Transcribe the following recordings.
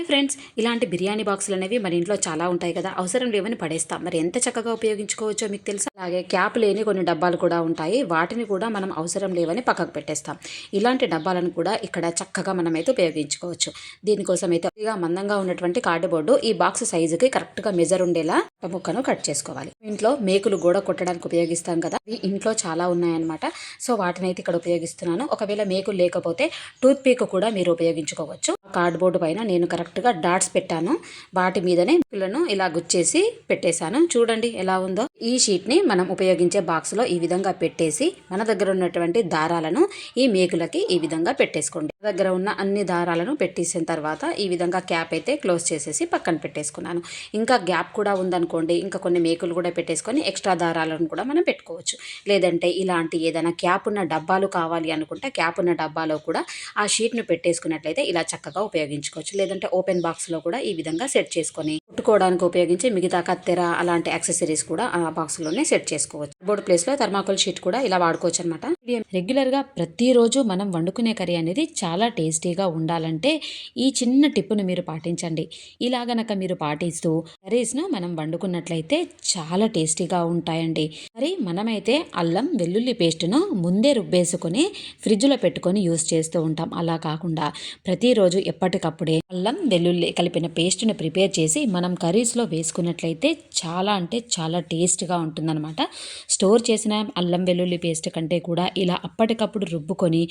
Hi friends. ఇలాంటి బిర్యానీ బాక్సులు అనేవి మన ఇంట్లో చాలా ఉంటాయి కదా. అవసరం లేవని పడేస్తాం. మరి ఎంత చక్కగా ఉపయోగించుకోవచ్చో మీకు తెలుసా? అలాగే క్యాప్ లేని కొన్ని డబ్బాలు కూడా ఉంటాయి. వాటిని కూడా మనం అవసరం లేవని పక్కకు పెట్టేస్తాం. ఇలాంటి డబ్బాలను కూడా ఇక్కడ చక్కగా మనం అయితే ఉపయోగించుకోవచ్చు. దీనికోసం అయితే ఇక మందంగా ఉన్నటువంటి కార్డుబోర్డు ఈ బాక్స్ సైజుకి కరెక్ట్గా మెజర్ ఉండేలా ముక్కను కట్ చేసుకోవాలి. ఇంట్లో మేకులు గోడ కొట్టడానికి ఉపయోగిస్తాం కదా. ఇంట్లో చాలా ఉన్నాయన్నమాట. సో వాటిని అయితే ఇక్కడ ఉపయోగిస్తున్నాను. ఒకవేళ మేకులు లేకపోతే టూత్ పీక్ కూడా మీరు ఉపయోగించుకోవచ్చు. కార్డ్బోర్డు పైన నేను కరెక్ట్గా డాట్స్ పెట్టాను. వాటి మీదనే పిల్లను ఇలా గుచ్చేసి పెట్టేశాను. చూడండి ఎలా ఉందో. ఈ షీట్ని మనం ఉపయోగించే బాక్స్లో ఈ విధంగా పెట్టేసి మన దగ్గర ఉన్నటువంటి దారాలను ఈ మేకులకి ఈ విధంగా పెట్టేసుకోండి. దగ్గర ఉన్న అన్ని దారాలను పెట్టేసిన తర్వాత ఈ విధంగా క్యాప్ అయితే క్లోజ్ చేసేసి పక్కన పెట్టేసుకున్నాను. ఇంకా గ్యాప్ కూడా ఉందనుకోండి ఇంకా కొన్ని మేకులు కూడా పెట్టేసుకొని ఎక్స్ట్రా దారాలను కూడా మనం పెట్టుకోవచ్చు. లేదంటే ఇలాంటి ఏదైనా క్యాప్ ఉన్న డబ్బాలు కావాలి అనుకుంటే క్యాప్ ఉన్న డబ్బాలో కూడా ఆ షీట్ను పెట్టేసుకున్నట్లయితే ఇలా చక్కగా ఉపయోగించుకోవచ్చు. లేదంటే ఓపెన్ బాక్స్లో కూడా ఈ విధంగా సెట్ చేసుకొని కుట్టుకోవడానికి ఉపయోగించే మిగతా కత్తెర అలాంటి యాక్సెసరీస్ కూడా ఆ బాక్స్లోనే సెట్ చేసుకోవచ్చు. బోర్డు ప్లేస్లో థర్మాకోల్ షీట్ కూడా ఇలా వాడుకోవచ్చు అనమాట రెగ్యులర్గా ప్రతిరోజు మనం వండుకునే కర్రీ అనేది చాలా టేస్టీగా ఉండాలంటే ఈ చిన్న టిప్పును మీరు పాటించండి. ఇలా గనక మీరు పాటిస్తూ కర్రీస్ను మనం వండుకున్నట్లయితే చాలా టేస్టీగా ఉంటాయండి. మరి మనమైతే అల్లం వెల్లుల్లి పేస్ట్ను ముందే రుబ్బేసుకొని ఫ్రిడ్జ్లో పెట్టుకొని యూస్ చేస్తూ ఉంటాం. అలా కాకుండా ప్రతిరోజు ఎప్పటికప్పుడే అల్లం వెల్లుల్లి కలిపిన పేస్ట్ను ప్రిపేర్ చేసి మనం కర్రీస్లో వేసుకున్నట్లయితే చాలా అంటే చాలా టేస్ట్గా ఉంటుందన్నమాట. స్టోర్ చేసిన అల్లం వెల్లుల్లి పేస్ట్ కంటే కూడా ఇలా అప్పటికప్పుడు రుబ్బుకొని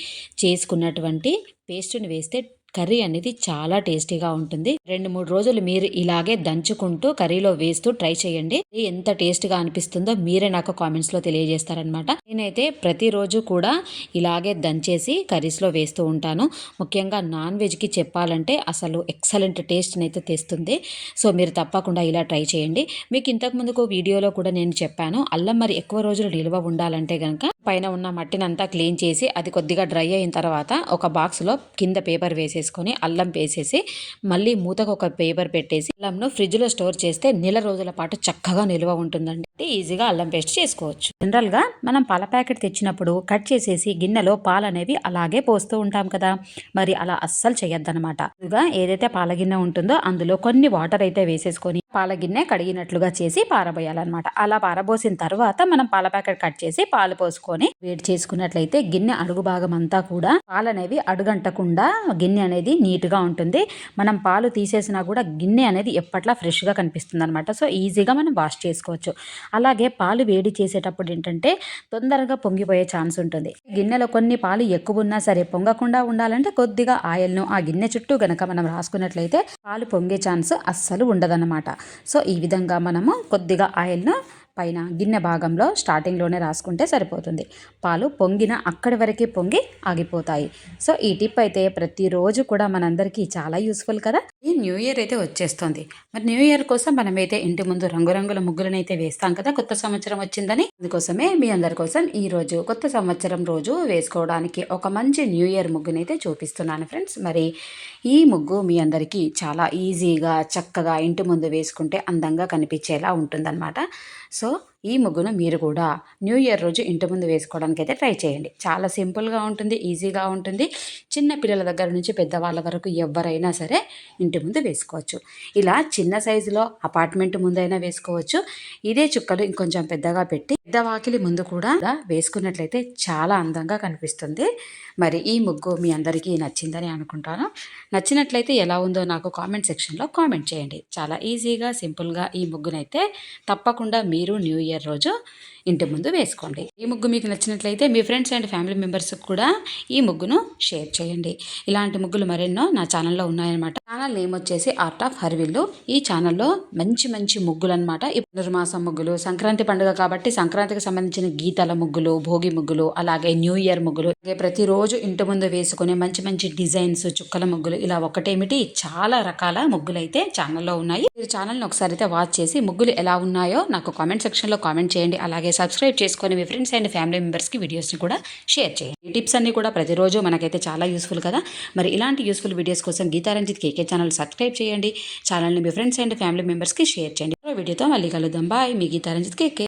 చేసుకున్నటువంటి పేస్ట్ని వేస్తే కర్రీ అనేది చాలా టేస్టీగా ఉంటుంది. రెండు మూడు రోజులు మీరు ఇలాగే దంచుకుంటూ కర్రీలో వేస్తూ ట్రై చేయండి. ఎంత టేస్ట్గా అనిపిస్తుందో మీరే నాకు కామెంట్స్లో తెలియజేస్తారనమాట నేనైతే ప్రతిరోజు కూడా ఇలాగే దంచేసి కర్రీస్లో వేస్తూ ఉంటాను. ముఖ్యంగా నాన్ వెజ్కి చెప్పాలంటే అసలు ఎక్సలెంట్ టేస్ట్ని అయితే తెస్తుంది. సో మీరు తప్పకుండా ఇలా ట్రై చేయండి. మీకు ఇంతకు ముందుకు వీడియోలో కూడా నేను చెప్పాను అల్లం మరి ఎక్కువ రోజులు నిల్వ ఉండాలంటే కనుక పైన ఉన్న మట్టిని అంతా క్లీన్ చేసి అది కొద్దిగా డ్రై అయిన తర్వాత ఒక బాక్స్లో కింద పేపర్ వేసేసుకొని అల్లం వేసేసి మళ్ళీ మూతకు ఒక పేపర్ పెట్టేసి అల్లంను ఫ్రిడ్జ్లో స్టోర్ చేస్తే నెల రోజుల పాటు చక్కగా నిల్వ ఉంటుందండి. ఈజీగా అల్లం పేస్ట్ చేసుకోవచ్చు. జనరల్గా మనం పాల ప్యాకెట్ తెచ్చినప్పుడు కట్ చేసేసి గిన్నెలో పాలు అనేవి అలాగే పోస్తూ ఉంటాం కదా. మరి అలా అస్సలు చేయొద్దనమాట ఇదిగా ఏదైతే పాల గిన్నె ఉంటుందో అందులో కొన్ని వాటర్ అయితే వేసేసుకొని పాల గిన్నె కడిగినట్లుగా చేసి పారబోయాలన్నమాట. అలా పారబోసిన తర్వాత మనం పాల ప్యాకెట్ కట్ చేసి పాలు పోసుకొని వేడి చేసుకున్నట్లయితే గిన్నె అడుగు భాగం అంతా కూడా పాలు అనేవి అడుగంటకుండా గిన్నె అనేది నీట్గా ఉంటుంది. మనం పాలు తీసేసినా కూడా గిన్నె అనేది ఎప్పట్లా ఫ్రెష్గా కనిపిస్తుంది అనమాట సో ఈజీగా మనం వాష్ చేసుకోవచ్చు. అలాగే పాలు వేడి చేసేటప్పుడు ఏంటంటే తొందరగా పొంగిపోయే ఛాన్స్ ఉంటుంది. గిన్నెలో కొన్ని పాలు ఎక్కువ ఉన్నా సరే పొంగకుండా ఉండాలంటే కొద్దిగా ఆయిల్ను ఆ గిన్నె చుట్టూ గనక మనం రాసుకున్నట్లయితే పాలు పొంగే ఛాన్స్ అస్సలు ఉండదన్నమాట. సో ఈ విధంగా మనము కొద్దిగా ఆయిల్ను పైన గిన్నె భాగంలో స్టార్టింగ్లోనే రాసుకుంటే సరిపోతుంది. పాలు పొంగిన అక్కడి వరకే పొంగి ఆగిపోతాయి. సో ఈ టిప్ అయితే ప్రతిరోజు కూడా మనందరికీ చాలా యూస్ఫుల్ కదా? న్యూ ఇయర్ అయితే వచ్చేస్తుంది. మరి న్యూ ఇయర్ కోసం మనమైతే ఇంటి ముందు రంగురంగుల ముగ్గులనైతే వేస్తాం కదా కొత్త సంవత్సరం వచ్చిందని. అందుకోసమే మీ అందరి కోసం ఈ రోజు కొత్త సంవత్సరం రోజు వేసుకోవడానికి ఒక మంచి న్యూ ఇయర్ ముగ్గునైతే చూపిస్తున్నాను ఫ్రెండ్స్. మరి ఈ ముగ్గు మీ అందరికీ చాలా ఈజీగా చక్కగా ఇంటి ముందు వేసుకుంటే అందంగా కనిపించేలా ఉంటుందన్నమాట. సో ఈ ముగ్గును మీరు కూడా న్యూ ఇయర్ రోజు ఇంటి ముందు వేసుకోవడానికి అయితే ట్రై చేయండి. చాలా సింపుల్గా ఉంటుంది ఈజీగా ఉంటుంది. చిన్న పిల్లల దగ్గర నుంచి పెద్దవాళ్ళ వరకు ఎవరైనా సరే ఇంటి ముందు వేసుకోవచ్చు. ఇలా చిన్న సైజులో అపార్ట్మెంట్ ముందైనా వేసుకోవచ్చు. ఇదే చుక్కలు ఇంకొంచెం పెద్దగా పెట్టి పెద్ద వాకిలి ముందు కూడా వేసుకున్నట్లయితే చాలా అందంగా కనిపిస్తుంది. మరి ఈ ముగ్గు మీ అందరికీ నచ్చిందని అనుకుంటాను. నచ్చినట్లయితే ఎలా ఉందో నాకు కామెంట్ సెక్షన్లో కామెంట్ చేయండి. చాలా ఈజీగా సింపుల్గా ఈ ముగ్గునైతే తప్పకుండా మీరు న్యూ ఇయర్ రోజు ఇంటి ముందు వేసుకోండి. ఈ ముగ్గు మీకు నచ్చినట్లయితే మీ ఫ్రెండ్స్ అండ్ ఫ్యామిలీ మెంబర్స్కి కూడా ఈ ముగ్గును షేర్ చేయండి. ఇలాంటి ముగ్గులు మరెన్నో నా ఛానల్లో ఉన్నాయన్నమాట. ఛానల్ నేమ్ వచ్చేసి ఆర్ట్ ఆఫ్ హర్విల్లు. ఈ ఛానల్లో మంచి మంచి ముగ్గులు అనమాట పునర్మాసం ముగ్గులు సంక్రాంతి పండుగ కాబట్టి సంక్రాంతికి సంబంధించిన గీతల ముగ్గులు భోగి ముగ్గులు అలాగే న్యూ ఇయర్ ముగ్గులు అలాగే ప్రతిరోజు ఇంటి ముందు వేసుకునే మంచి మంచి డిజైన్స్ చుక్కల ముగ్గులు ఇలా ఒకటేమిటి? చాలా రకాల ముగ్గులు అయితే ఛానల్లో ఉన్నాయి. మీరు ఛానల్ని ఒకసారి అయితే వాచ్ చేసి ముగ్గులు ఎలా ఉన్నాయో నాకు కామెంట్ సెక్షన్లో కామెంట్ చేయండి. అలాగే అలాగే సబ్స్క్రైబ్ చేసుకొని మీ ఫ్రెండ్స్ అండ్ ఫ్యామిలీ మెంబర్స్కి వీడియోస్ని కూడా షేర్ చేయండి. ఈ టిప్స్ అన్ని కూడా ప్రతిరోజు మనకైతే చాలా యూస్ఫుల్ కదా. మరి ఇలాంటి యూస్ఫుల్ వీడియోస్ కోసం గీతారంజిత్ కేకే ఛానల్ సబ్స్క్రైబ్ చేయండి. ఛానల్ని మీ ఫ్రెండ్స్ అండ్ ఫ్యామిలీ మెంబర్స్కి షేర్ చేయండి. వీడియోతో మళ్ళీ కలుద్దాం. బాయ్. మీ గీతారంజిత్ కేకే.